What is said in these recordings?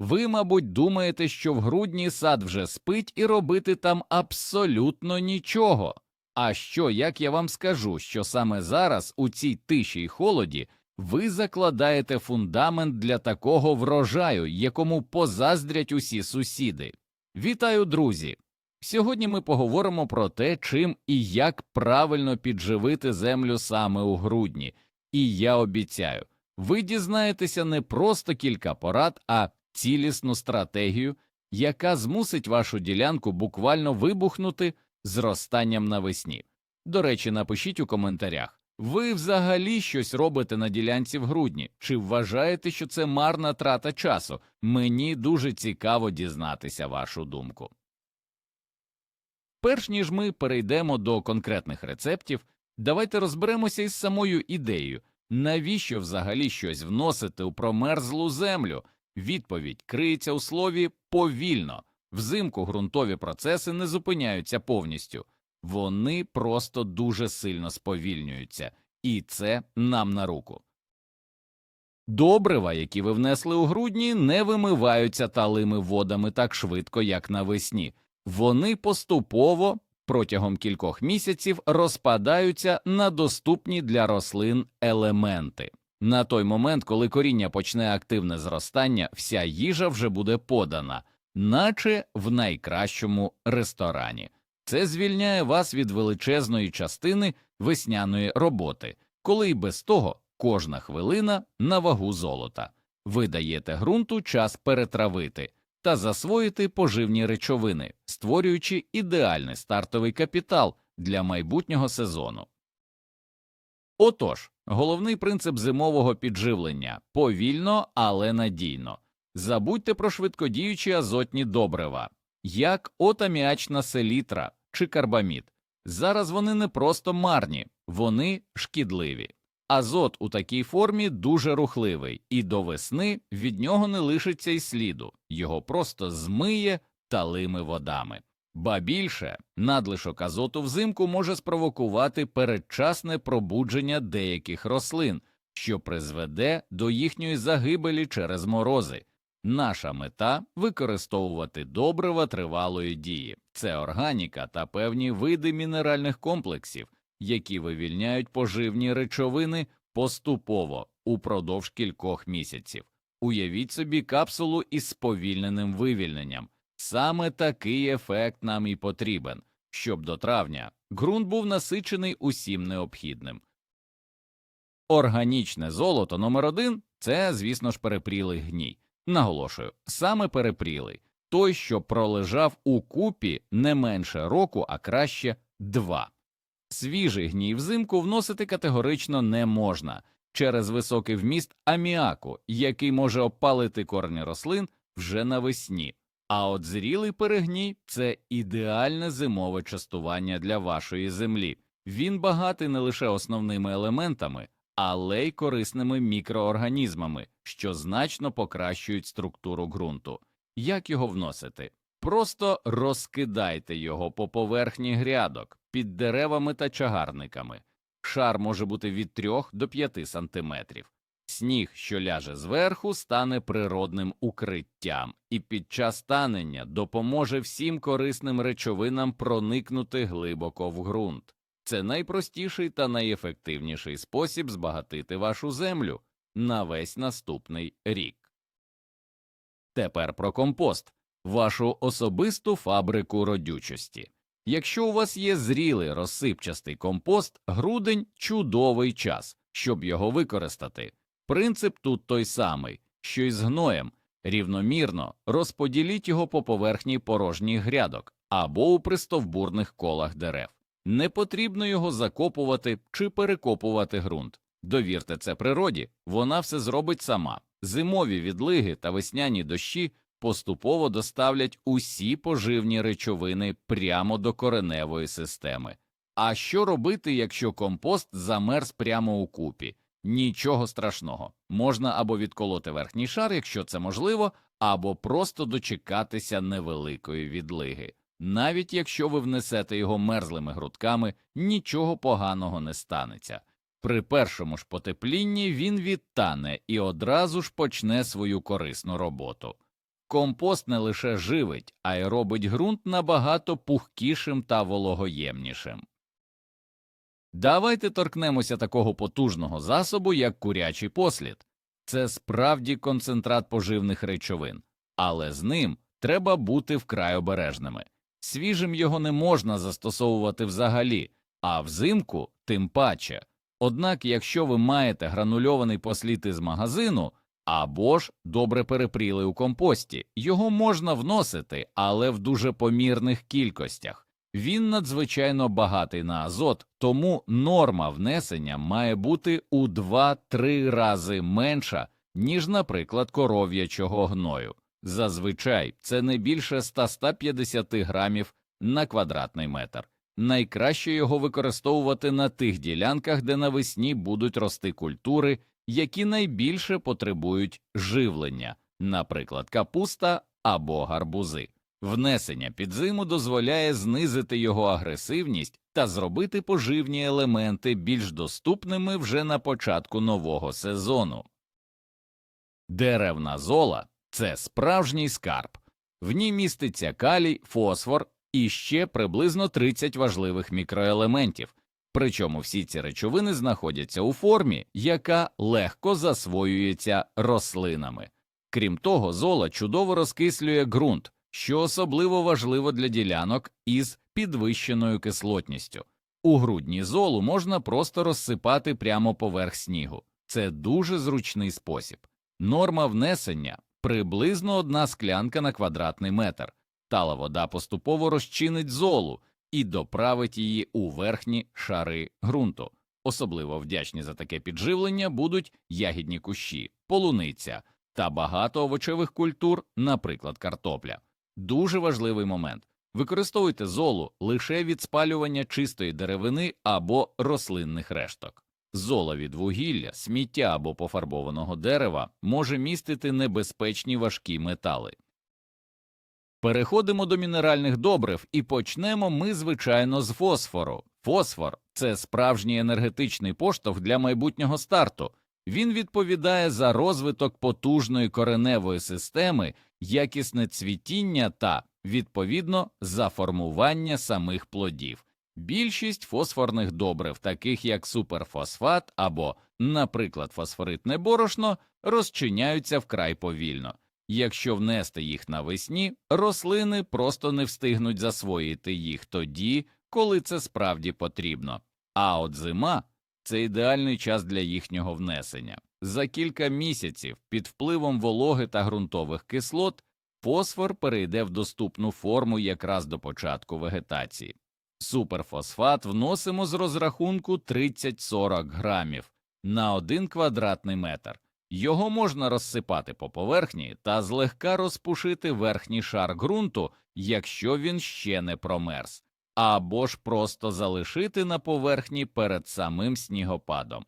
Ви, мабуть, думаєте, що в грудні сад вже спить і робити там абсолютно нічого. А що, як я вам скажу, що саме зараз, у цій тиші й холоді, ви закладаєте фундамент для такого врожаю, якому позаздрять усі сусіди. Вітаю, друзі! Сьогодні ми поговоримо про те, чим і як правильно підживити землю саме у грудні. І я обіцяю, ви дізнаєтеся не просто кілька порад, а цілісну стратегію, яка змусить вашу ділянку буквально вибухнути зростанням навесні. До речі, напишіть у коментарях. Ви взагалі щось робите на ділянці в грудні? Чи вважаєте, що це марна трата часу? Мені дуже цікаво дізнатися вашу думку. Перш ніж ми перейдемо до конкретних рецептів, давайте розберемося із самою ідеєю, навіщо взагалі щось вносити у промерзлу землю. Відповідь криється у слові повільно. Взимку ґрунтові процеси не зупиняються повністю, вони просто дуже сильно сповільнюються, і це нам на руку. Добрива, які ви внесли у грудні, не вимиваються талими водами так швидко, як навесні. Вони поступово протягом кількох місяців розпадаються на доступні для рослин елементи. На той момент, коли коріння почне активне зростання, вся їжа вже буде подана, наче в найкращому ресторані. Це звільняє вас від величезної частини весняної роботи, коли й без того кожна хвилина на вагу золота. Ви даєте ґрунту час перетравити та засвоїти поживні речовини, створюючи ідеальний стартовий капітал для майбутнього сезону. Отож, головний принцип зимового підживлення повільно, але надійно. Забудьте про швидкодіючі азотні добрива, як отаміачна селітра чи карбамід. Зараз вони не просто марні, вони шкідливі. Азот у такій формі дуже рухливий, і до весни від нього не лишиться й сліду, його просто змиє талими водами. Ба більше надлишок азоту взимку може спровокувати передчасне пробудження деяких рослин, що призведе до їхньої загибелі через морози. Наша мета використовувати добрива тривалої дії, це органіка та певні види мінеральних комплексів, які вивільняють поживні речовини поступово упродовж кількох місяців. Уявіть собі капсулу із сповільненим вивільненням. Саме такий ефект нам і потрібен, щоб до травня ґрунт був насичений усім необхідним. Органічне золото номер один це, звісно ж, перепрілий гній. Наголошую, саме перепрілий, той, що пролежав у купі не менше року, а краще два. Свіжий гній взимку вносити категорично не можна через високий вміст аміаку, який може опалити корні рослин вже навесні. А от зрілий перегній це ідеальне зимове частування для вашої землі. Він багатий не лише основними елементами, але й корисними мікроорганізмами, що значно покращують структуру ґрунту. Як його вносити? Просто розкидайте його по поверхні грядок під деревами та чагарниками. Шар може бути від 3 до 5 сантиметрів. Сніг, що ляже зверху, стане природним укриттям, і під час танення допоможе всім корисним речовинам проникнути глибоко в ґрунт. Це найпростіший та найефективніший спосіб збагатити вашу землю на весь наступний рік. Тепер про компост вашу особисту фабрику родючості. Якщо у вас є зрілий розсипчастий компост, грудень чудовий час, щоб його використати. Принцип тут той самий, що й з гноєм рівномірно розподіліть його по поверхні порожніх грядок або у пристовбурних колах дерев. Не потрібно його закопувати чи перекопувати ґрунт. Довірте це природі, вона все зробить сама. Зимові відлиги та весняні дощі поступово доставлять усі поживні речовини прямо до кореневої системи. А що робити, якщо компост замерз прямо у купі? Нічого страшного. Можна або відколоти верхній шар, якщо це можливо, або просто дочекатися невеликої відлиги. Навіть якщо ви внесете його мерзлими грудками, нічого поганого не станеться. При першому ж потеплінні він відтане і одразу ж почне свою корисну роботу. Компост не лише живить, а й робить ґрунт набагато пухкішим та вологоємнішим. Давайте торкнемося такого потужного засобу, як курячий послід. Це справді концентрат поживних речовин, але з ним треба бути вкрай обережними. Свіжим його не можна застосовувати взагалі, а взимку тим паче. Однак, якщо ви маєте гранульований послід із магазину або ж добре перепріли у компості, його можна вносити, але в дуже помірних кількостях. Він надзвичайно багатий на азот, тому норма внесення має бути у 2-3 рази менша, ніж, наприклад, коров'ячого гною. Зазвичай це не більше 100-150 грамів на квадратний метр. Найкраще його використовувати на тих ділянках, де навесні будуть рости культури, які найбільше потребують живлення, наприклад, капуста або гарбузи. Внесення під зиму дозволяє знизити його агресивність та зробити поживні елементи більш доступними вже на початку нового сезону. Деревна зола це справжній скарб. В ній міститься калій, фосфор і ще приблизно 30 важливих мікроелементів, причому всі ці речовини знаходяться у формі, яка легко засвоюється рослинами. Крім того, зола чудово розкислює ґрунт, що особливо важливо для ділянок із підвищеною кислотністю. У грудні золу можна просто розсипати прямо поверх снігу. Це дуже зручний спосіб. Норма внесення приблизно одна склянка на квадратний метр. Тала вода поступово розчинить золу і доправить її у верхні шари ґрунту. Особливо вдячні за таке підживлення будуть ягідні кущі, полуниця та багато овочевих культур, наприклад, картопля. Дуже важливий момент. Використовуйте золу лише від спалювання чистої деревини або рослинних решток. Зола від вугілля, сміття або пофарбованого дерева може містити небезпечні важкі метали. Переходимо до мінеральних добрив і почнемо ми, звичайно, з фосфору. Фосфор це справжній енергетичний поштовх для майбутнього старту. Він відповідає за розвиток потужної кореневої системи, якісне цвітіння та, відповідно, за формування самих плодів. Більшість фосфорних добрив, таких як суперфосфат або, наприклад, фосфоритне борошно, розчиняються вкрай повільно. Якщо внести їх навесні, рослини просто не встигнуть засвоїти їх тоді, коли це справді потрібно. А от зима це ідеальний час для їхнього внесення. За кілька місяців під впливом вологи та ґрунтових кислот фосфор перейде в доступну форму якраз до початку вегетації. Суперфосфат вносимо з розрахунку 30-40 грамів на 1 квадратний метр. Його можна розсипати по поверхні та злегка розпушити верхній шар ґрунту, якщо він ще не промерз, або ж просто залишити на поверхні перед самим снігопадом.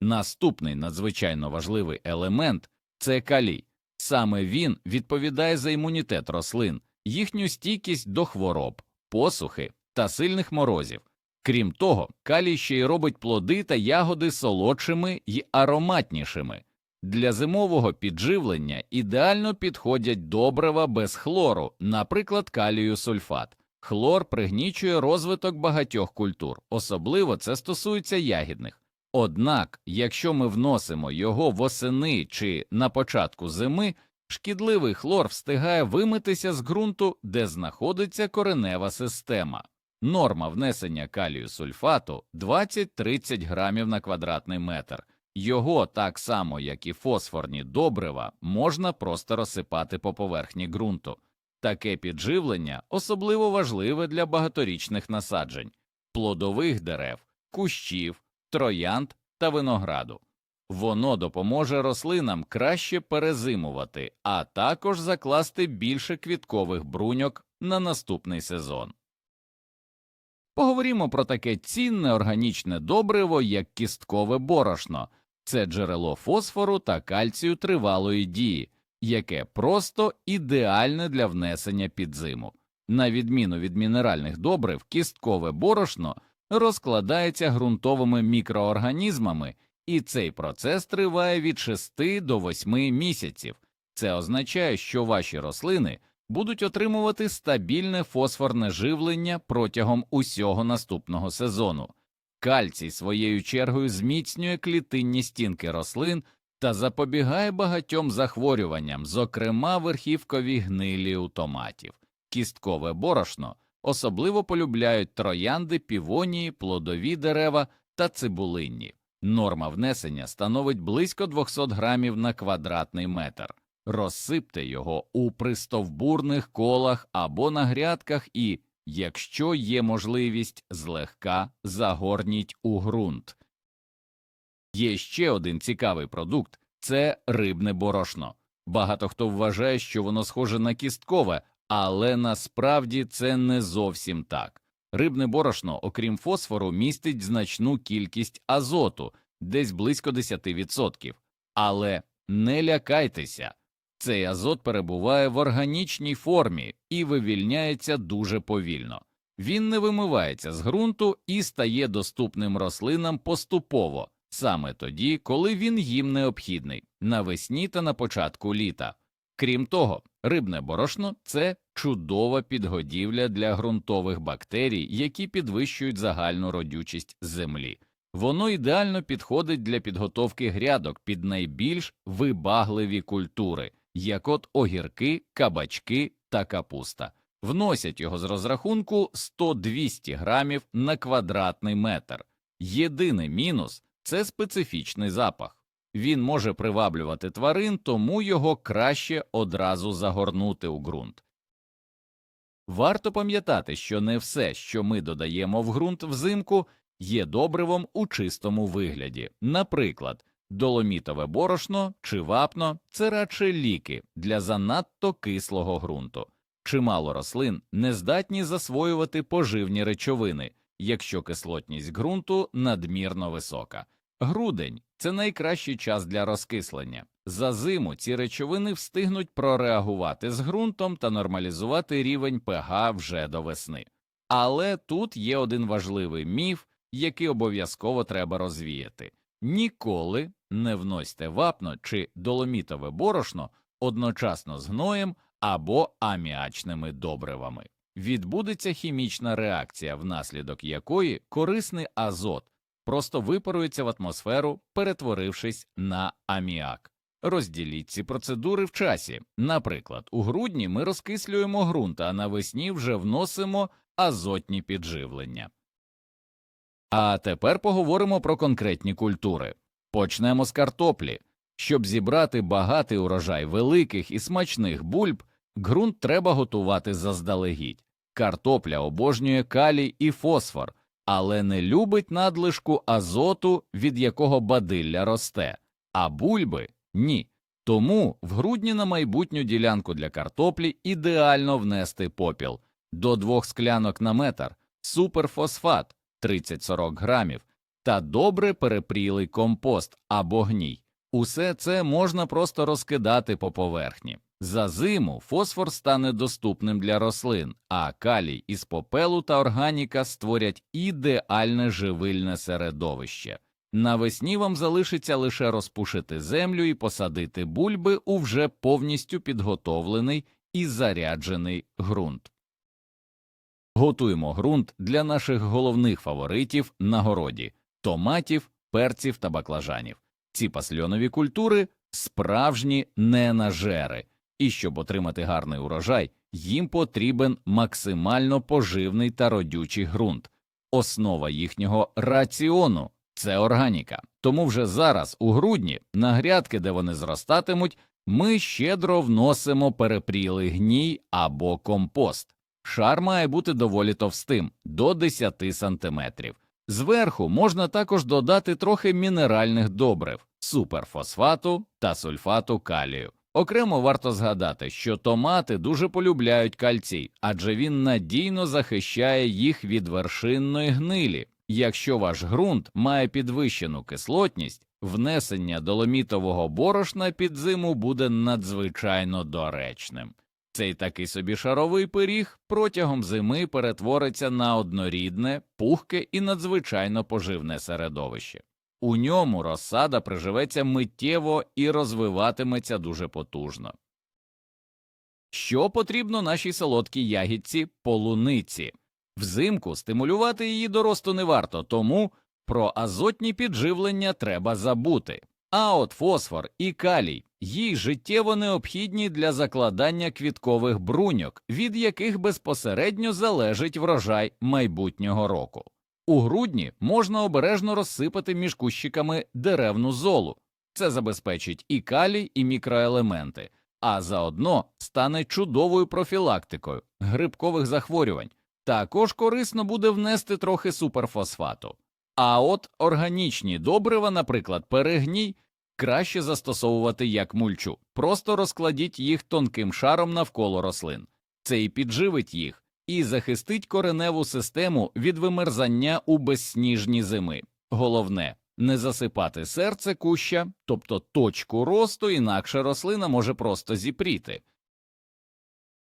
Наступний надзвичайно важливий елемент це калій. Саме він відповідає за імунітет рослин, їхню стійкість до хвороб, посухи та сильних морозів. Крім того, калій ще й робить плоди та ягоди солодшими й ароматнішими. Для зимового підживлення ідеально підходять добрива без хлору, наприклад, калію сульфат. Хлор пригнічує розвиток багатьох культур, особливо це стосується ягідних. Однак, якщо ми вносимо його восени чи на початку зими, шкідливий хлор встигає вимитися з ґрунту, де знаходиться коренева система. Норма внесення калію сульфату 20-30 грамів на квадратний метр. Його, так само як і фосфорні добрива, можна просто розсипати по поверхні ґрунту. Таке підживлення особливо важливе для багаторічних насаджень, плодових дерев, кущів, троянд та винограду. Воно допоможе рослинам краще перезимувати, а також закласти більше квіткових бруньок на наступний сезон. Поговоримо про таке цінне органічне добриво, як кісткове борошно, це джерело фосфору та кальцію тривалої дії, яке просто ідеальне для внесення під зиму. На відміну від мінеральних добрив, кісткове борошно розкладається ґрунтовими мікроорганізмами, і цей процес триває від 6 до 8 місяців. Це означає, що ваші рослини будуть отримувати стабільне фосфорне живлення протягом усього наступного сезону. Кальцій своєю чергою зміцнює клітинні стінки рослин та запобігає багатьом захворюванням, зокрема верхівкові гнилі у томатів. Кісткове борошно особливо полюбляють троянди, півонії, плодові дерева та цибулинні. Норма внесення становить близько 200 грамів на квадратний метр. Розсипте його у пристовбурних колах або на грядках і, якщо є можливість, злегка загорніть у ґрунт. Є ще один цікавий продукт це рибне борошно. Багато хто вважає, що воно схоже на кісткове, але насправді це не зовсім так. Рибне борошно, окрім фосфору, містить значну кількість азоту, десь близько 10%. Але не лякайтеся, цей азот перебуває в органічній формі і вивільняється дуже повільно. Він не вимивається з ґрунту і стає доступним рослинам поступово, саме тоді, коли він їм необхідний навесні та на початку літа. Крім того, рибне борошно це чудова підгодівля для ґрунтових бактерій, які підвищують загальну родючість землі. Воно ідеально підходить для підготовки грядок під найбільш вибагливі культури, як от огірки, кабачки та капуста. Вносять його з розрахунку 100-200 грамів на квадратний метр. Єдиний мінус це специфічний запах. Він може приваблювати тварин, тому його краще одразу загорнути у ґрунт. Варто пам'ятати, що не все, що ми додаємо в ґрунт взимку, є добривом у чистому вигляді. Наприклад, доломітове борошно чи вапно це радше ліки для занадто кислого ґрунту. Чимало рослин не здатні засвоювати поживні речовини, якщо кислотність ґрунту надмірно висока. Грудень це найкращий час для розкислення. За зиму ці речовини встигнуть прореагувати з ґрунтом та нормалізувати рівень pH вже до весни. Але тут є один важливий міф, який обов'язково треба розвіяти ніколи не вносьте вапно чи доломітове борошно одночасно з гноєм або аміачними добривами. Відбудеться хімічна реакція, внаслідок якої корисний азот просто випарується в атмосферу, перетворившись на аміак. Розділіть ці процедури в часі. Наприклад, у грудні ми розкислюємо ґрунт, а навесні вже вносимо азотні підживлення. А тепер поговоримо про конкретні культури. Почнемо з картоплі. Щоб зібрати багатий урожай великих і смачних бульб, ґрунт треба готувати заздалегідь. Картопля обожнює калій і фосфор, але не любить надлишку азоту, від якого бадилля росте, а бульби ні. Тому в грудні на майбутню ділянку для картоплі ідеально внести попіл до двох склянок на метр, суперфосфат 30-40 грамів та добре перепрілий компост або гній. Усе це можна просто розкидати по поверхні. За зиму фосфор стане доступним для рослин, а калій із попелу та органіка створять ідеальне живильне середовище. Навесні вам залишиться лише розпушити землю і посадити бульби у вже повністю підготовлений і заряджений ґрунт. Готуємо ґрунт для наших головних фаворитів на городі томатів, перців та баклажанів. Ці пасльонові культури справжні ненажери, і щоб отримати гарний урожай, їм потрібен максимально поживний та родючий ґрунт. Основа їхнього раціону це органіка. Тому вже зараз, у грудні, на грядки, де вони зростатимуть, ми щедро вносимо перепрілий гній або компост. Шар має бути доволі товстим до 10 сантиметрів. Зверху можна також додати трохи мінеральних добрив, суперфосфату та сульфату калію. Окремо варто згадати, що томати дуже полюбляють кальцій, адже він надійно захищає їх від вершинної гнилі. Якщо ваш ґрунт має підвищену кислотність, внесення доломітового борошна під зиму буде надзвичайно доречним. Цей такий собі шаровий пиріг протягом зими перетвориться на однорідне, пухке і надзвичайно поживне середовище. У ньому розсада приживеться миттєво і розвиватиметься дуже потужно. Що потрібно нашій солодкій ягідці полуниці? Взимку стимулювати її до росту не варто, тому про азотні підживлення треба забути. А от фосфор і калій їй життєво необхідні для закладання квіткових бруньок, від яких безпосередньо залежить врожай майбутнього року. У грудні можна обережно розсипати між кущиками деревну золу. Це забезпечить і калій, і мікроелементи, а заодно стане чудовою профілактикою грибкових захворювань. Також корисно буде внести трохи суперфосфату. А от органічні добрива, наприклад, перегній, краще застосовувати як мульчу, просто розкладіть їх тонким шаром навколо рослин. Це і підживить їх, і захистить кореневу систему від вимерзання у безсніжні зими. Головне не засипати серце куща, тобто точку росту, інакше рослина може просто зіпріти.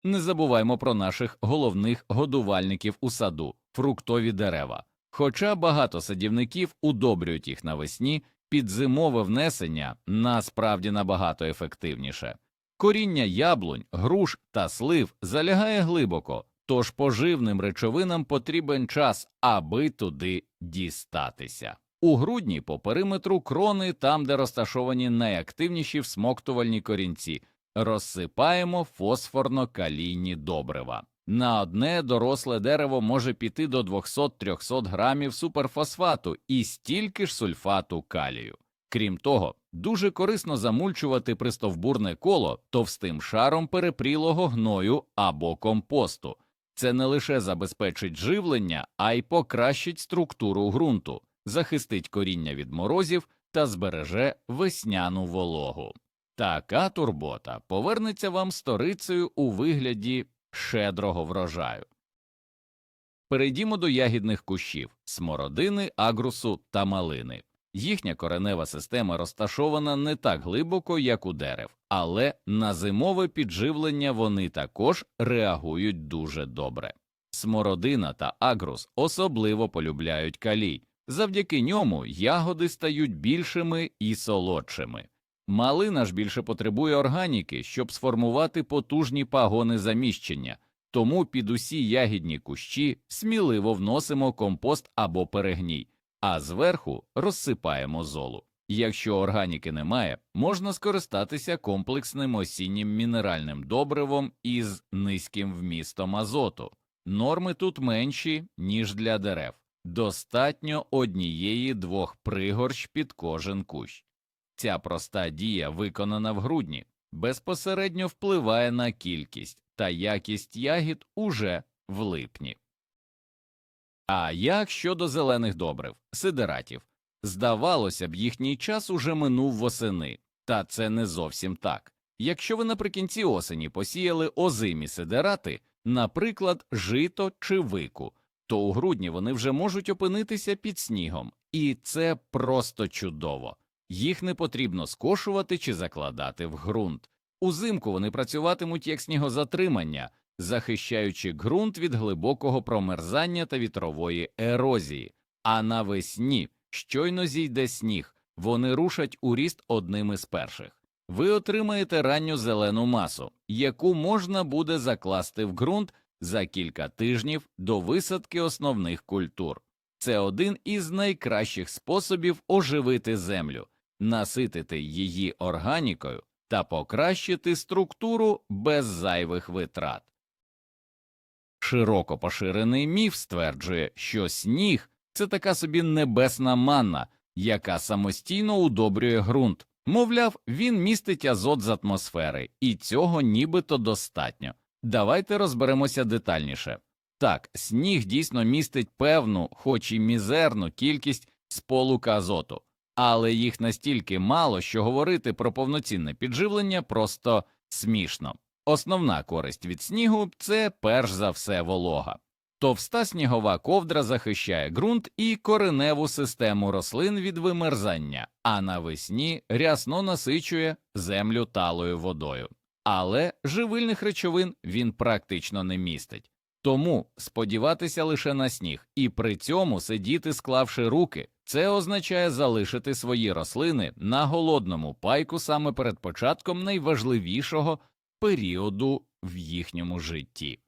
Не забуваймо про наших головних годувальників у саду фруктові дерева. Хоча багато садівників удобрюють їх навесні, підзимове внесення насправді набагато ефективніше. Коріння яблунь, груш та слив залягає глибоко, тож поживним речовинам потрібен час, аби туди дістатися. У грудні по периметру крони, там, де розташовані найактивніші всмоктувальні корінці, розсипаємо фосфорно-калійні добрива. На одне доросле дерево може піти до 200-300 грамів суперфосфату і стільки ж сульфату калію. Крім того, дуже корисно замульчувати пристовбурне коло товстим шаром перепрілого гною або компосту. Це не лише забезпечить живлення, а й покращить структуру ґрунту, захистить коріння від морозів та збереже весняну вологу. Така турбота повернеться вам сторицею у вигляді щедрого врожаю. Перейдімо до ягідних кущів смородини, агрусу та малини. Їхня коренева система розташована не так глибоко, як у дерев, але на зимове підживлення вони також реагують дуже добре. Смородина та агрус особливо полюбляють калій, завдяки ньому ягоди стають більшими і солодшими. Малина ж більше потребує органіки, щоб сформувати потужні пагони заміщення, тому під усі ягідні кущі сміливо вносимо компост або перегній, а зверху розсипаємо золу. Якщо органіки немає, можна скористатися комплексним осіннім мінеральним добривом із низьким вмістом азоту. Норми тут менші, ніж для дерев, достатньо однієї двох пригорщ під кожен кущ. Ця проста дія, виконана в грудні, безпосередньо впливає на кількість та якість ягід уже в липні. А як щодо зелених добрив, сидератів, здавалося б, їхній час уже минув восени, та це не зовсім так. Якщо ви наприкінці осені посіяли озимі сидерати, наприклад, жито чи вику, то у грудні вони вже можуть опинитися під снігом, і це просто чудово. Їх не потрібно скошувати чи закладати в ґрунт. Узимку вони працюватимуть як снігозатримання, захищаючи ґрунт від глибокого промерзання та вітрової ерозії, а навесні, щойно зійде сніг, вони рушать у ріст одним із перших. Ви отримаєте ранню зелену масу, яку можна буде закласти в ґрунт за кілька тижнів до висадки основних культур. Це один із найкращих способів оживити землю наситити її органікою та покращити структуру без зайвих витрат. Широко поширений міф стверджує, що сніг це така собі небесна манна, яка самостійно удобрює ґрунт. Мовляв, він містить азот з атмосфери, і цього нібито достатньо. Давайте розберемося детальніше. Так, сніг дійсно містить певну, хоч і мізерну кількість сполука азоту, але їх настільки мало, що говорити про повноцінне підживлення просто смішно. Основна користь від снігу це перш за все волога. Товста снігова ковдра захищає ґрунт і кореневу систему рослин від вимерзання, а навесні рясно насичує землю талою водою. Але живильних речовин він практично не містить. Тому сподіватися лише на сніг і при цьому сидіти, склавши руки, це означає залишити свої рослини на голодному пайку саме перед початком найважливішого періоду в їхньому житті.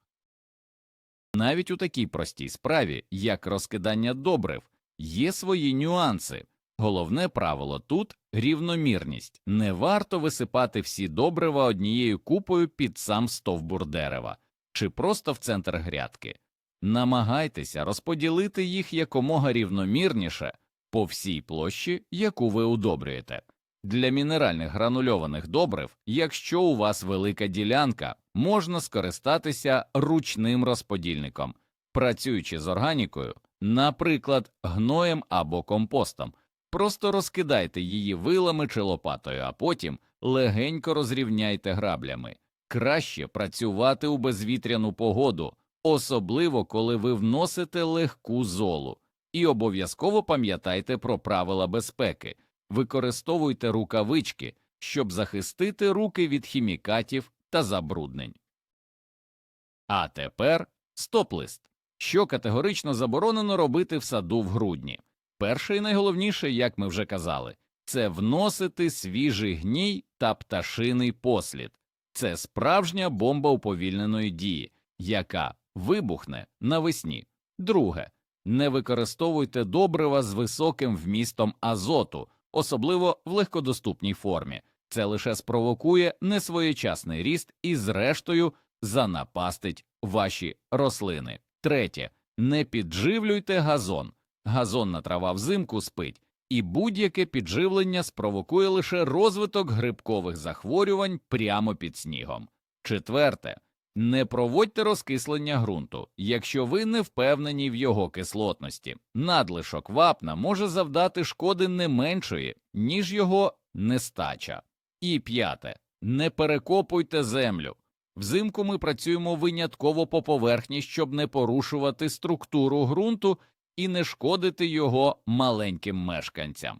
Навіть у такій простій справі, як розкидання добрив, є свої нюанси. Головне правило тут рівномірність. Не варто висипати всі добрива однією купою під сам стовбур дерева чи просто в центр грядки. Намагайтеся розподілити їх якомога рівномірніше по всій площі, яку ви удобрюєте. Для мінеральних гранульованих добрив, якщо у вас велика ділянка, можна скористатися ручним розподільником, працюючи з органікою, наприклад, гноєм або компостом. Просто розкидайте її вилами чи лопатою, а потім легенько розрівняйте граблями. Краще працювати у безвітряну погоду, особливо коли ви вносите легку золу. І обов'язково пам'ятайте про правила безпеки. Використовуйте рукавички, щоб захистити руки від хімікатів та забруднень. А тепер стоп-лист. Що категорично заборонено робити в саду в грудні. Перше і найголовніше, як ми вже казали, це вносити свіжий гній та пташиний послід. Це справжня бомба уповільненої дії, яка вибухне навесні. Друге, не використовуйте добрива з високим вмістом азоту, особливо в легкодоступній формі. Це лише спровокує несвоєчасний ріст і, зрештою, занапастить ваші рослини. Третє, не підживлюйте газон. Газонна трава взимку спить, і будь-яке підживлення спровокує лише розвиток грибкових захворювань прямо під снігом. Четверте, не проводьте розкислення ґрунту, якщо ви не впевнені в його кислотності. Надлишок вапна може завдати шкоди не меншої, ніж його нестача. І п'яте, не перекопуйте землю. Взимку ми працюємо винятково по поверхні, щоб не порушувати структуру ґрунту і не шкодити його маленьким мешканцям.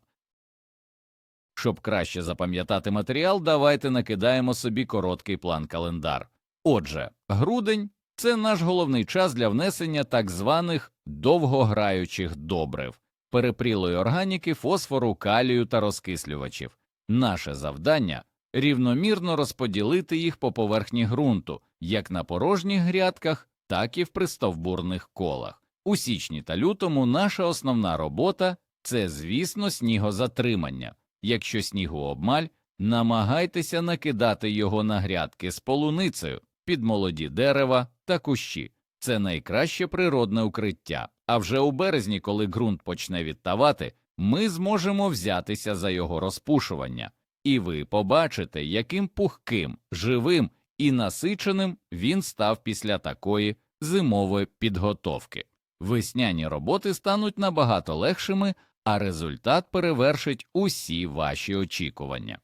Щоб краще запам'ятати матеріал, давайте накидаємо собі короткий план календар. Отже, грудень це наш головний час для внесення так званих довгограючих добрив, перепрілої органіки, фосфору, калію та розкислювачів. Наше завдання рівномірно розподілити їх по поверхні ґрунту, як на порожніх грядках, так і в пристовбурних колах. У січні та лютому наша основна робота це, звісно, снігозатримання. Якщо снігу обмаль, намагайтеся накидати його на грядки з полуницею під молоді дерева та кущі. Це найкраще природне укриття. А вже у березні, коли ґрунт почне відтавати, ми зможемо взятися за його розпушування, і ви побачите, яким пухким, живим і насиченим він став після такої зимової підготовки. Весняні роботи стануть набагато легшими, а результат перевершить усі ваші очікування.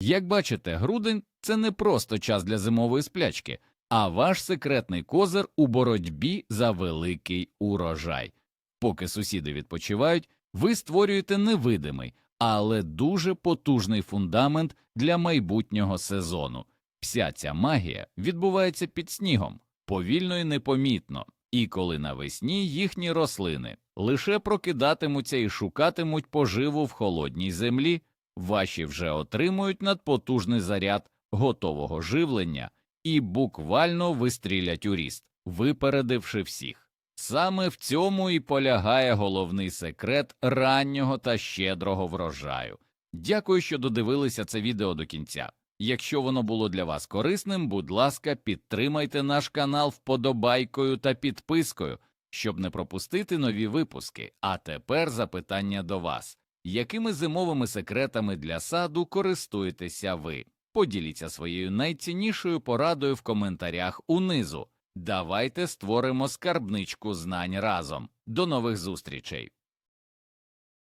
Як бачите, грудень це не просто час для зимової сплячки, а ваш секретний козир у боротьбі за великий урожай. Поки сусіди відпочивають, ви створюєте невидимий, але дуже потужний фундамент для майбутнього сезону. Вся ця магія відбувається під снігом, повільно і непомітно, і коли навесні їхні рослини лише прокидатимуться і шукатимуть поживу в холодній землі, ваші вже отримують надпотужний заряд готового живлення і буквально вистрілять у ріст, випередивши всіх. Саме в цьому і полягає головний секрет раннього та щедрого врожаю. Дякую, що додивилися це відео до кінця. Якщо воно було для вас корисним, будь ласка, підтримайте наш канал вподобайкою та підпискою, щоб не пропустити нові випуски. А тепер запитання до вас: якими зимовими секретами для саду користуєтеся ви? Поділіться своєю найціннішою порадою в коментарях унизу. Давайте створимо скарбничку знань разом. До нових зустрічей!